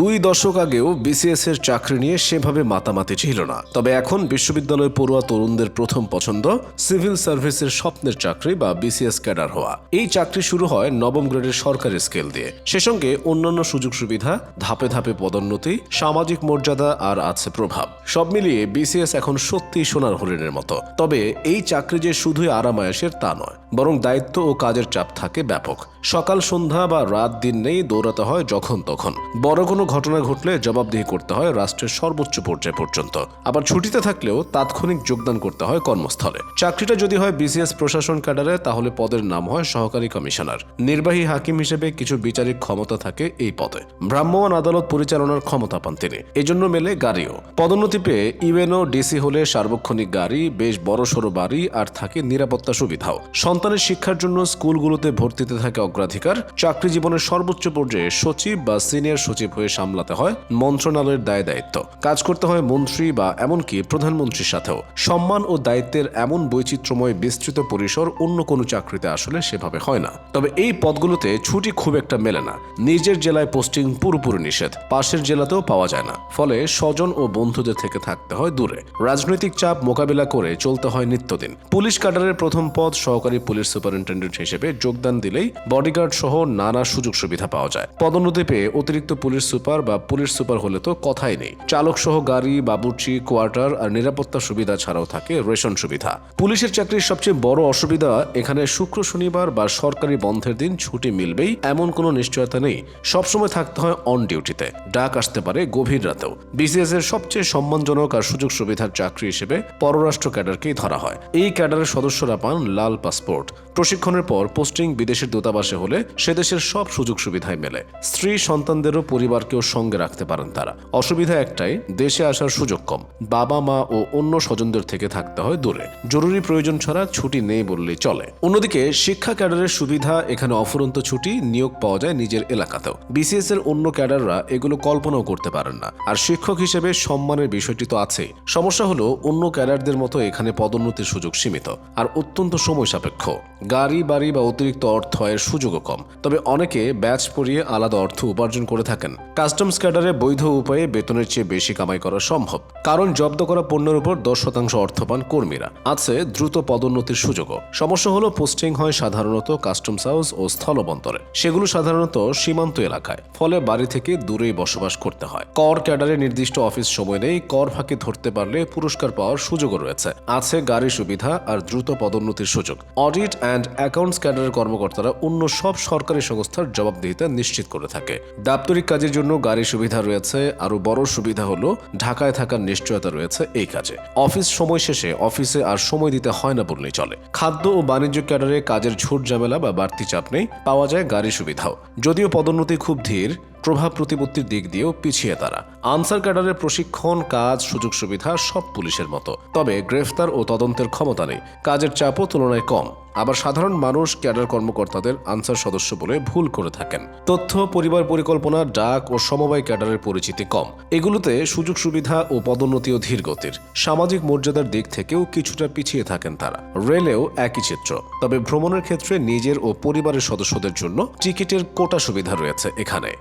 দুই দশক আগেও বিসিএস এর চাকরি নিয়ে সেভাবে মাতামাতি ছিল না। তবে এখন বিশ্ববিদ্যালয় পড়ুয়া তরুণদের প্রথম পছন্দ সিভিল সার্ভিসের স্বপ্নের চাকরি বা বিসিএস ক্যাডার হওয়া। এই চাকরি শুরু হয় নবম গ্রেডের সরকারি স্কেল দিয়ে। সে সঙ্গে অন্যান্য সুযোগ সুবিধা, ধাপে ধাপে পদোন্নতি, সামাজিক মর্যাদা আর আছে প্রভাব। সব মিলিয়ে বিসিএস এখন সত্যি সোনার হরিণের মতো। তবে এই চাকরি যে শুধুই আরামায়াসের তা নয়, বরং দায়িত্ব ও কাজের চাপ থাকে ব্যাপক। সকাল সন্ধ্যা বা রাত দিন নেই দৌড়াতে হয় যখন তখন। বড় কোনো ঘটনা ঘটলে জবাবদিহি করতে হয় রাষ্ট্রের সর্বোচ্চ পর্যায় পর্যন্ত। আবার ছুটিতে থাকলেও তাৎক্ষণিক যোগদান করতে হয় কর্মস্থলে। চাকরিটা যদি হয় বিসিএস প্রশাসন ক্যাডারে, তাহলে পদের নাম হয় সহকারী কমিশনার। নির্বাহী হাকিম হিসেবে কিছু বিচারিক ক্ষমতা থাকে এই পদে। ভ্রাম্যমাণ আদালত পরিচালনার ক্ষমতা পান তিনি। এজন্য মেলে গাড়িও। পদোন্নতি পেয়ে ইউএনও, ডিসি হলে সার্বক্ষণিক গাড়ি, বেশ বড় সড়ো বাড়ি আর থাকে নিরাপত্তা সুবিধাও। সন্তানের শিক্ষার জন্য স্কুলগুলোতে ভর্তিতে থাকে অগ্রাধিকার। চাকরি জীবনের সর্বোচ্চ পর্যায়ে সচিব বা সিনিয়র সচিব হয়ে সামলাতে হয় মন্ত্রণালয়ের দায় দায়িত্ব। কাজ করতে হয় মন্ত্রী বা এমনকি প্রধানমন্ত্রীর সাথেও। সম্মান ও দায়িত্বের এমন বৈচিত্র্যময় বিস্তৃত পরিসর অন্য কোনো চাকরিতে আসলে সেভাবে হয় না। তবে এই পদগুলোতে ছুটি খুব একটা মেলে না। নিজের জেলায় পোস্টিং পুরোপুরি নিষেধ। পাশের জেলাতেও পাওয়া যায় না। ফলে স্বজন ও বন্ধুদের থেকে থাকতে হয় দূরে। রাজনৈতিক চাপ মোকাবিলা করে চলতে হয় নিত্যদিন। পুলিশ ক্যাডারের প্রথম পদ সহকারী পুলিশ সুপারিনটেন্ডেন্ট হিসেবে যোগদান দিলেই বডিগার্ড সহ নানা সুযোগ সুবিধা পাওয়া যায়। পদোন্নতি পেয়ে অতিরিক্ত পুলিশ সুপার বা পুলিশ সুপার হলে তো কথাই নেই। চালক সহ গাড়ি, বাবুর্চি, কোয়ার্টার আর নিরাপত্তা সুবিধা ছাড়াও থাকে রেশন সুবিধা। পুলিশের চাকরির সবচেয়ে বড় অসুবিধা, এখানে শুক্র শনিবার বা সরকারি বন্ধের দিন ছুটি মিলবেই, এমন কোনো নিশ্চয়তা নেই। সবসময় থাকতে হয় অন ডিউটিতে ডাক আসতে পারে গভীর রাতেও। বিসিএস এর সবচেয়ে সম্মানজনক আর সুযোগ সুবিধার চাকরি হিসেবে পররাষ্ট্র ক্যাডারকেই ধরা হয়। এই ক্যাডারের সদস্যরা পান লাল পাসপোর্ট। প্রশিক্ষণের পর পোস্টিং বিদেশের দূতাবাসে হলে সে দেশের সব সুযোগ সুবিধাই মেলে। স্ত্রী সন্তানদেরও পরিবারকেও সঙ্গে রাখতে পারেন তারা। অসুবিধা একটাই, দেশে আসার সুযোগ কম। বাবা, মা ও অন্য স্বজনদের থেকে থাকতে হয় দূরে। জরুরি প্রয়োজন ছাড়া ছুটি নেই বললেই চলে। অন্যদিকে, শিক্ষা ক্যাডারের সুবিধা এখানে অফুরন্ত ছুটি, নিয়োগ পাওয়া যায় নিজের এলাকাতেও। বিসিএস এর অন্য ক্যাডাররা এগুলো কল্পনাও করতে পারেন না। আর শিক্ষক হিসেবে সম্মানের বিষয়টি তো আছেই। সমস্যা হলো, অন্য ক্যাডারদের মতো এখানে পদোন্নতির সুযোগ সীমিত। আর অত্যন্ত সময় সাপেক্ষ। গাড়ি, বাড়ি বা অতিরিক্ত অর্থ আয়ের সুযোগও কম। তবে অনেকে ব্যাচ পরিয়ে আলাদা অর্থ উপার্জন করে থাকেন। কাস্টমস ক্যাডারে বৈধ উপায়ে বেতনের চেয়ে বেশি কামাই করা সম্ভব। কারণ জব্দ করা পণ্যের উপর দশ শতাংশ অর্থ পান কর্মীরা। আছে দ্রুত পদোন্নতির সুযোগও। সমস্যা হলো পোস্টিং হয় সাধারণত কাস্টমস হাউস ও স্থলবন্দরে। সেগুলো সাধারণত সীমান্ত এলাকায়। ফলে বাড়ি থেকে দূরেই বসবাস করতে হয়। কর ক্যাডারে নির্দিষ্ট অফিস সময় নেই, কর ফাঁকি ধরতে পারলে পুরস্কার পাওয়ার সুযোগও রয়েছে। আছে গাড়ি সুবিধা আর দ্রুত পদোন্নতির সুযোগ। অডিট অ্যান্ড অ্যাকাউন্টস ক্যাডারের কর্মকর্তারা অন্য সব সরকারি সংস্থার জবাবদিহিতা নিশ্চিত করে থাকে। দাপ্তরিক কাজের জন্য গাড়ি সুবিধা রয়েছে, আরও বড় সুবিধা হলো ঢাকায় থাকার নিশ্চয়তা রয়েছে এই কাজে। অফিস সময় শেষে অফিসে আর সময় দিতে হয় না বললেই চলে। খাদ্য ও বাণিজ্য ক্যাডারে কাজের ঝুট ঝামেলা বা বাড়তি চাপ নেই, পাওয়া যায় গাড়ি সুবিধাও। যদিও পদোন্নতি খুব ধীর প্রভাব প্রতিপত্তির দিক দিয়েও পিছিয়ে তারা। আনসার ক্যাডারের প্রশিক্ষণ, কাজ, সুযোগ সুবিধা সব পুলিশের মতো। তবে গ্রেফতার ও তদন্তের ক্ষমতা নেই। কাজের চাপও তুলনায় কম। আবার সাধারণ মানুষ, ক্যাডার কর্মকর্তাদের আনসার সদস্য বলে ভুল করে থাকেন। তথ্য, পরিবার পরিকল্পনা, ডাক ও সমবায় ক্যাডারের পরিচিতি কম। এগুলোতে সুযোগ সুবিধা ও পদোন্নতিও ধীর গতির। সামাজিক মর্যাদার দিক থেকেও কিছুটা পিছিয়ে থাকেন তারা। রেলেও একই চিত্র। তবে ভ্রমণের ক্ষেত্রে নিজের ও পরিবারের সদস্যদের জন্য টিকিটের কোটা সুবিধা রয়েছে এখানে।